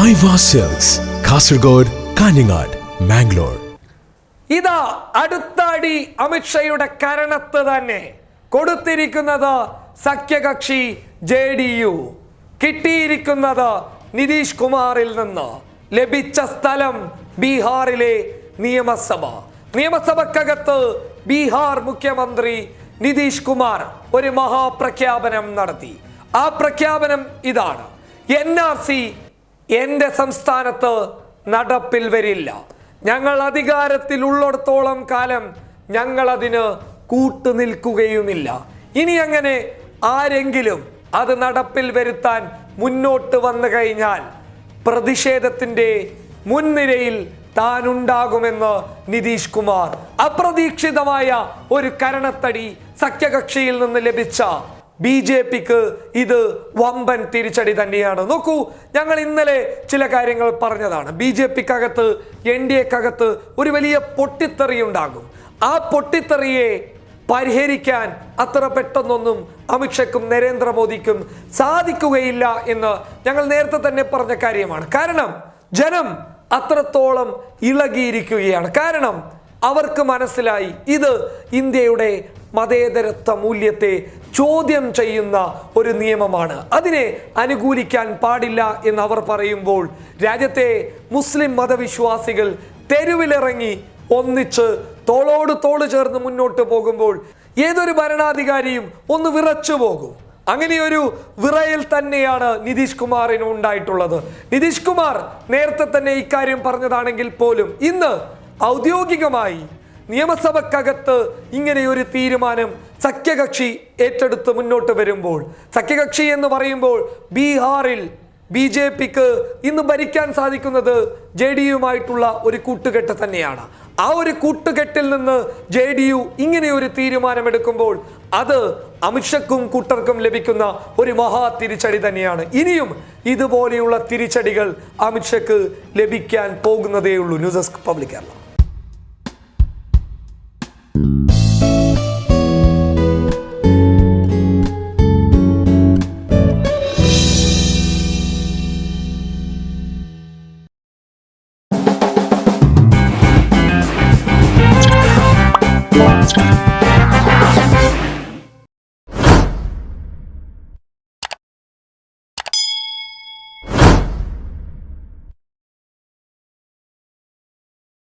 Cells Kasaragod Kanhangad Mangalore ഇതാ അടുത്തടി അമിത്ഷയുടെ കരണത്ത് തന്നെ കൊടുത്തിരിക്കുന്നത് സഖ്യകക്ഷി ജെ ഡി യു. കിട്ടിയിരിക്കുന്നത് നിതീഷ് കുമാറിൽ നിന്ന് ലഭിച്ച സ്ഥലം ബീഹാറിലെ നിയമസഭ. നിയമസഭക്കകത്ത് ബീഹാർ മുഖ്യമന്ത്രി നിതീഷ് കുമാർ ഒരു മഹാപ്രഖ്യാപനം നടത്തി. ആ പ്രഖ്യാപനം ഇതാണ്. എൻ ആർ സി എന്റെ സംസ്ഥാനത്ത് നടപ്പിൽ വരില്ല. ഞങ്ങൾ അധികാരത്തിൽ ഉള്ളിടത്തോളം കാലം ഞങ്ങൾ അതിന് കൂട്ടുനിൽക്കുകയുമില്ല ഇനി അങ്ങനെ ആരെങ്കിലും അത് നടപ്പിൽ വരുത്താൻ മുന്നോട്ട് വന്നു കഴിഞ്ഞാൽ പ്രതിഷേധത്തിന്റെ മുൻനിരയിൽ താനുണ്ടാകുമെന്ന് നിതീഷ് കുമാർ അപ്രതീക്ഷിതമായ ഒരു കരണത്തടി സഖ്യകക്ഷിയിൽ നിന്ന് ലഭിച്ച ബി ജെ പിക്ക് ഇത് വമ്പൻ തിരിച്ചടി തന്നെയാണ്. നോക്കൂ ഞങ്ങൾ ഇന്നലെ ചില കാര്യങ്ങൾ പറഞ്ഞതാണ്. ബി ജെ പിക്കകത്ത് എൻ ഡി എക്കകത്ത് ഒരു വലിയ പൊട്ടിത്തെറി ഉണ്ടാകും. ആ പൊട്ടിത്തെറിയെ പരിഹരിക്കാൻ അത്ര പെട്ടെന്നൊന്നും അമിത്ഷയ്ക്കും നരേന്ദ്രമോദിക്കും സാധിക്കുകയില്ല എന്ന് ഞങ്ങൾ നേരത്തെ തന്നെ പറഞ്ഞ കാര്യമാണ്. കാരണം ജനം അത്രത്തോളം ഇളകിയിരിക്കുകയാണ്. കാരണം അവർക്ക് മനസ്സിലായി ഇത് ഇന്ത്യയുടെ മതേതരത്വ മൂല്യത്തെ ചോദ്യം ചെയ്യുന്ന ഒരു നിയമമാണ്. അതിനെ അനുകൂലിക്കാൻ പാടില്ല എന്ന് അവർ പറയുമ്പോൾ രാജ്യത്തെ മുസ്ലിം മതവിശ്വാസികൾ തെരുവിലിറങ്ങി ഒന്നിച്ച് തോളോട് തോൾ ചേർന്ന് മുന്നോട്ട് പോകുമ്പോൾ ഏതൊരു ഭരണാധികാരിയും ഒന്ന് വിറച്ചു പോകും. അങ്ങനെയൊരു വിറയൽ തന്നെയാണ് നിതീഷ് കുമാറിന് ഉണ്ടായിട്ടുള്ളത്. നിതീഷ് കുമാർ നേരത്തെ തന്നെ ഇക്കാര്യം പറഞ്ഞതാണെങ്കിൽ പോലും ഇന്ന് ഔദ്യോഗികമായി നിയമസഭക്കകത്ത് ഇങ്ങനെയൊരു തീരുമാനം സഖ്യകക്ഷി ഏറ്റെടുത്ത് മുന്നോട്ട് വരുമ്പോൾ സഖ്യകക്ഷി എന്ന് പറയുമ്പോൾ ബീഹാറിൽ ബി ജെ പിക്ക് ഇന്ന് ഭരിക്കാൻ സാധിക്കുന്നത് ജെ ഡി യുമായിട്ടുള്ള ഒരു കൂട്ടുകെട്ട് തന്നെയാണ്. ആ ഒരു കൂട്ടുകെട്ടിൽ നിന്ന് ജെ ഡി യു ഇങ്ങനെ ഒരു തീരുമാനമെടുക്കുമ്പോൾ അത് അമിത്ഷക്കും കൂട്ടർക്കും ലഭിക്കുന്ന ഒരു മഹാ തിരിച്ചടി തന്നെയാണ്. ഇനിയും ഇതുപോലെയുള്ള തിരിച്ചടികൾ അമിത്ഷക്ക് ലഭിക്കാൻ പോകുന്നതേയുള്ളൂ. News desk public Kerala.